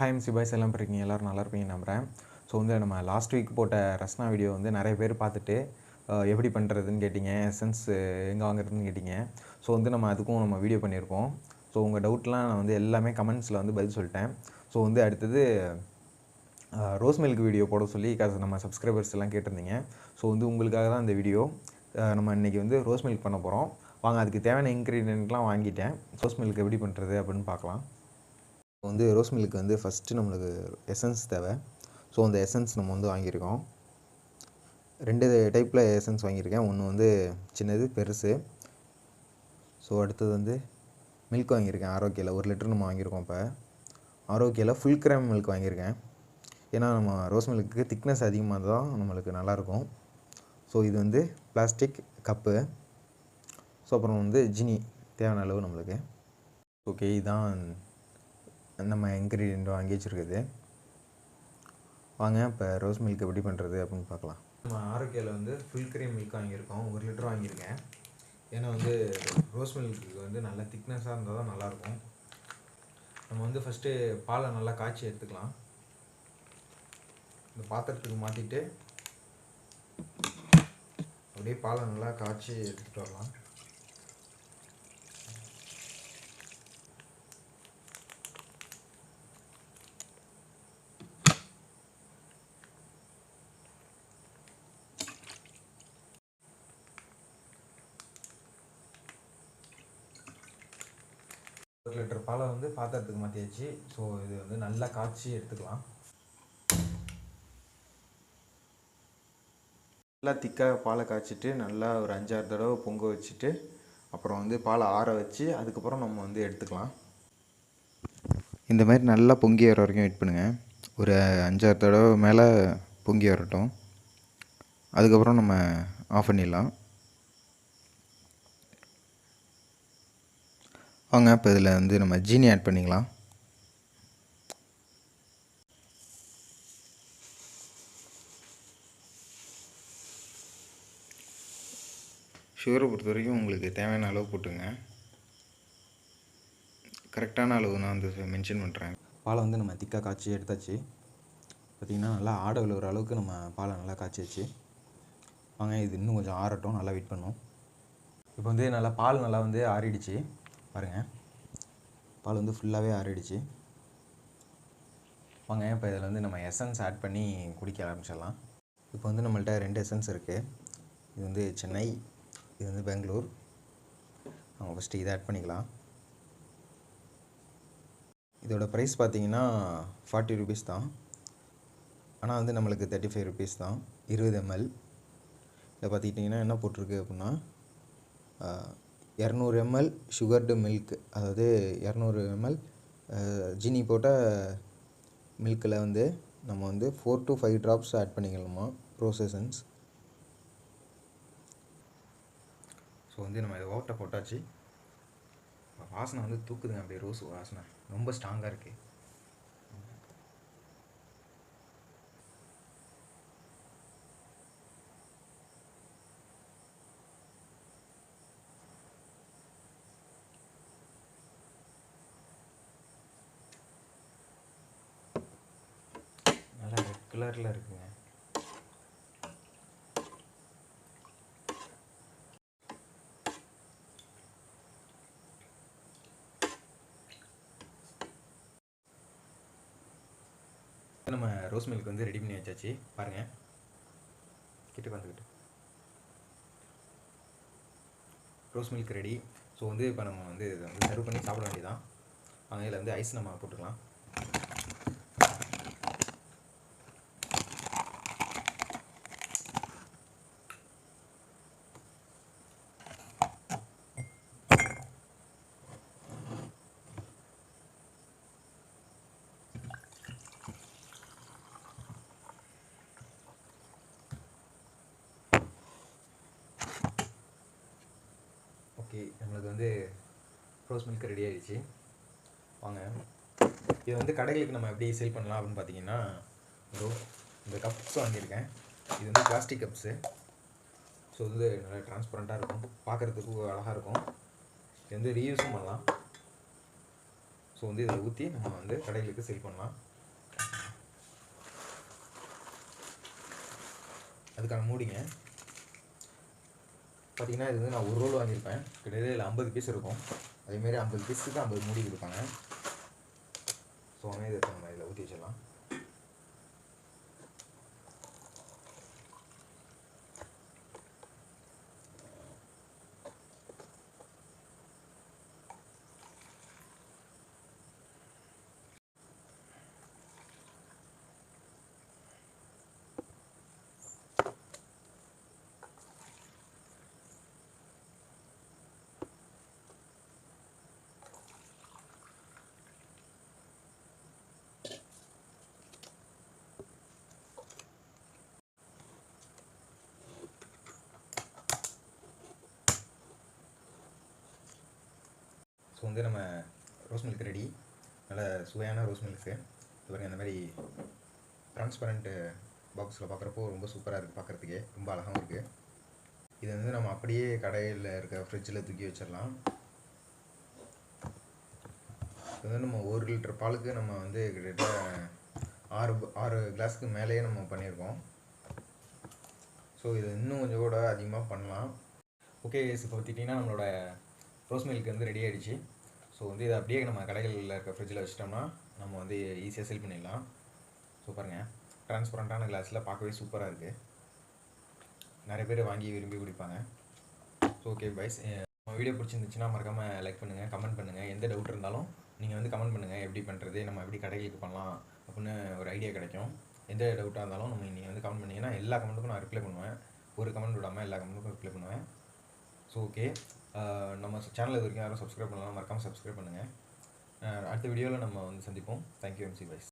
Hi M சிபாய்ஸ் எல்லாம் இருக்கீங்க எல்லோரும் நல்லா இருப்பீங்க நம்புகிறேன் ஸோ வந்து நம்ம லாஸ்ட் வீக் போட்ட ரஸ்னா வீடியோ வந்து நிறைய பேர் பார்த்துட்டு எப்படி பண்ணுறதுன்னு கேட்டிங்க எசன்ஸ் எங்கே வாங்குறதுன்னு கேட்டிங்க. ஸோ வந்து நம்ம அதுக்கும் நம்ம வீடியோ பண்ணியிருக்கோம் ஸோ உங்கள் டவுட்லாம் நான் வந்து எல்லாமே கமெண்ட்ஸில் வந்து பதில் சொல்லிட்டேன். ஸோ வந்து அடுத்தது ரோஸ் மில்க் வீடியோ போட சொல்லி காசு நம்ம சப்ஸ்கிரைபர்ஸ் எல்லாம் கேட்டிருந்தீங்க. ஸோ வந்து உங்களுக்காக தான் இந்த வீடியோ நம்ம இன்றைக்கி வந்து ரோஸ் மில்க் பண்ண போகிறோம் வாங்க அதுக்கு தேவையான இன்க்ரீடியன்ட்லாம் வாங்கிட்டேன். ரோஸ் மில்க் எப்படி பண்ணுறது அப்படின்னு பார்க்கலாம். வந்து ரோஸ் மில்க் வந்து ஃபஸ்ட்டு நம்மளுக்கு எசன்ஸ் தேவை. ஸோ அந்த எசன்ஸ் நம்ம வந்து வாங்கியிருக்கோம். ரெண்டு டைப்பில் எசன்ஸ் வாங்கியிருக்கேன். ஒன்று வந்து சின்னது பெருசு. ஸோ அடுத்தது வந்து மில்க் வாங்கியிருக்கேன். ஆரோக்கியில் ஒரு லிட்டர் நம்ம வாங்கியிருக்கோம் இப்போ. ஆரோக்கியில் ஃபுல் கிராம் மில்க் வாங்கியிருக்கேன். ஏன்னா நம்ம ரோஸ் மில்க்கு திக்னஸ் அதிகமாக தான் நம்மளுக்கு நல்லாயிருக்கும். ஸோ இது வந்து பிளாஸ்டிக் கப்பு ஸோ அப்புறம் வந்து ஜினி தேவையான அளவு நம்மளுக்கு. ஓகே இதுதான் நம்ம இன்க்ரீடியண்ட் வாங்கி வச்சுருக்குது. வாங்க இப்போ ரோஸ் மில்க் எப்படி பண்ணுறது அப்படின்னு பார்க்கலாம். நம்ம ஆரோக்கியில் வந்து ஃபுல் க்ரீம் மில்க் வாங்கியிருக்கோம். ஒரு லிட்டர் வாங்கியிருக்கேன். ஏன்னா வந்து ரோஸ் மில்க்கு வந்து நல்ல திக்னஸாக இருந்தால் தான் நல்லாயிருக்கும். நம்ம வந்து ஃபஸ்ட்டு பாலை நல்லா காய்ச்சி எடுத்துக்கலாம். இந்த பாத்திரத்துக்கு மாற்றிட்டு அப்படியே பாலை நல்லா காய்ச்சி எடுத்துகிட்டு வரலாம். ஒரு லிட்டர் பாலை வந்து பாத்திரத்துக்கு மாற்றியாச்சு ஸோ இது வந்து நல்லா காய்ச்சி எடுத்துக்கலாம். நல்லா திக்காக பாலை காய்ச்சிட்டு நல்லா ஒரு அஞ்சாறு தடவை பொங்க வச்சுட்டு அப்புறம் வந்து பாலை ஆற வச்சு அதுக்கப்புறம் நம்ம வந்து எடுத்துக்கலாம். இந்த மாதிரி நல்லா பொங்கி வர வரைக்கும் வெயிட் பண்ணுங்கள் ஒரு அஞ்சாறு தடவை மேலே பொங்கி வரட்டும். அதுக்கப்புறம் நம்ம ஆஃப் பண்ணிடலாம். வாங்க இப்போ இதில் வந்து நம்ம ஜீனி ஆட் பண்ணிக்கலாம். சுகரை பொறுத்த வரைக்கும் உங்களுக்கு தேவையான அளவு போட்டுங்க. கரெக்டான அளவு நான் வந்து மென்ஷன் பண்ணுறேன் பாலை வந்து நம்ம திக்காக காய்ச்சி எடுத்தாச்சு. பார்த்திங்கன்னா நல்லா ஆட விழுகிற அளவுக்கு நம்ம பாலை நல்லா காய்ச்சியாச்சு. வாங்க இது இன்னும் கொஞ்சம் ஆறட்டும் நல்லா வெயிட் பண்ணும் இப்போ வந்து நல்லா பால் நல்லா வந்து ஆறிடுச்சு. பாருங்கள் பால் வந்து ஃபுல்லாகவே ஆறிடுச்சு. வாங்க இப்போ இதில் வந்து நம்ம எசன்ஸ் ஆட் பண்ணி குடிக்க ஆரம்பிச்சிடலாம். இப்போ வந்து நம்மள்ட்ட ரெண்டு எசன்ஸ் இருக்குது இது வந்து சென்னை இது வந்து பெங்களூர். அவங்க ஃபஸ்ட்டு இதை ஆட் பண்ணிக்கலாம். இதோட ப்ரைஸ் பார்த்தீங்கன்னா ஃபார்ட்டி ருபீஸ் தான். ஆனால் வந்து நம்மளுக்கு தேர்ட்டி ஃபைவ் ருபீஸ் தான். இருபது எம்எல் இதில் பார்த்துக்கிட்டிங்கன்னா என்ன போட்டிருக்கு அப்படின்னா இரநூறு எம்எல் சுகர்டு மில்க் அதாவது இரநூறு எம்எல் ஜீனி போட்ட மில்கில் வந்து நம்ம வந்து four to five drops add பண்ணிக்கலாமா ப்ரோசஸன்ஸ் ஸோ வந்து நம்ம இதை ஓட்டை போட்டாச்சு. வாசனை வந்து தூக்குதுங்க அப்படியே ரோஸ் வாசனை. ரொம்ப ஸ்ட்ராங்காக இருக்குது நல்லா ரெட் கலரில் இருக்குங்க. நம்ம ரோஸ் மில்க் வந்து ரெடி பண்ணி வச்சாச்சு. பாருங்கள் கிட்ட வந்துக்கிட்டு ரோஸ் மில்க் ரெடி. ஸோ வந்து இப்போ நம்ம வந்து இதை வந்து சர்வ் பண்ணி சாப்பிட வேண்டியதான் அதில் இதில் வந்து ஐஸ் நம்ம போட்டுக்கலாம். ஓகே நம்மளுக்கு வந்து ரோஸ் மில்க் ரெடி ஆகிடுச்சு வாங்க. இது வந்து கடைகளுக்கு நம்ம எப்படி சேல் பண்ணலாம் அப்படின்னு பார்த்தீங்கன்னா இதோ இந்த கப்ஸ் வாங்கியிருக்கேன். இது வந்து பிளாஸ்டிக் கப்ஸு ஸோ வந்து நல்லா டிரான்ஸ்பரண்ட்டாக இருக்கும். பார்க்குறதுக்கு அழகாக இருக்கும். இது வந்து ரீயூஸும் பண்ணலாம். ஸோ வந்து இதில் ஊற்றி நம்ம வந்து கடைகளுக்கு சேல் பண்ணலாம். அதுக்கான மூடிங்க. பார்த்திங்கன்னா இது வந்து நான் ஒரு ரோல் வாங்கியிருப்பேன். கிட்டத்தட்ட இதில் ஐம்பது பீஸ் இருக்கும். அதேமாரி ஐம்பது பீஸுக்கு ஐம்பது மூடி கொடுப்பாங்க. ஸோ வந்து இதை நம்ம இதில் ஊற்றி வச்சிடலாம். ஸோ வந்து நம்ம ரோஸ் மில்க் ரெடி நல்ல சுவையான ரோஸ் மில்க்கு இது பாருங்கள் இந்த மாதிரி ட்ரான்ஸ்பரண்ட்டு பாக்ஸில் பார்க்குறப்போ ரொம்ப சூப்பராக இருக்குது பார்க்குறதுக்கே ரொம்ப அழகாகவும் இருக்குது இது வந்து நம்ம அப்படியே கடையில் இருக்க ஃப்ரிட்ஜில் தூக்கி வச்சிடலாம். இது வந்து நம்ம ஒரு லிட்டர் பாலுக்கு நம்ம வந்து கிட்டத்தட்ட ஆறு ஆறு கிளாஸ்க்கு மேலேயே நம்ம பண்ணியிருக்கோம் ஸோ இது இன்னும் கொஞ்சம் கூட அதிகமாக பண்ணலாம். ஓகே இப்போ பார்த்துட்டிங்கன்னா நம்மளோட ரோஸ் மில்க் வந்து ரெடி ஆகிடுச்சு ஸோ வந்து இதை அப்படியே நம்ம கடைகளில் இருக்க ஃப்ரிட்ஜில் வச்சிட்டோம்னா நம்ம வந்து ஈஸியாக செல் பண்ணிடலாம். ஸோ பாருங்கள் டிரான்ஸ்பரண்ட்டான கிளாஸில் பார்க்கவே சூப்பராக இருக்குது நிறைய பேர் வாங்கி விரும்பி குடிப்பாங்க. ஸோ ஓகே பைஸ் நம்ம வீடியோ பிடிச்சிருந்துச்சுன்னா மறக்காமல் லைக் பண்ணுங்கள் கமெண்ட் பண்ணுங்கள் எந்த டவுட் இருந்தாலும் நீங்கள் வந்து கமெண்ட் பண்ணுங்கள் எப்படி பண்ணுறது நம்ம எப்படி கடைகளுக்கு பண்ணலாம்? அப்படின்னு ஒரு ஐடியா கிடைக்கும். எந்த டவுட்டாக இருந்தாலும் நம்ம நீங்கள் வந்து கமெண்ட் பண்ணிங்கன்னா எல்லா கமெண்ட்டுக்கும் நான் ரிப்ளை பண்ணுவேன். ஒரு கமெண்ட் விடாமல் எல்லா கமெண்ட்டுக்கும் ரிப்ளை பண்ணுவேன். ஸோ ஓகே நம்ம சேனல் இது வரைக்கும் யாரும் சப்ஸ்கிரைப் பண்ணலாம் மறக்காமல் சப்ஸ்கிரைப் பண்ணுங்கள் அடுத்த வீடியோவில் நம்ம வந்து சந்திப்போம். Thank you MC wise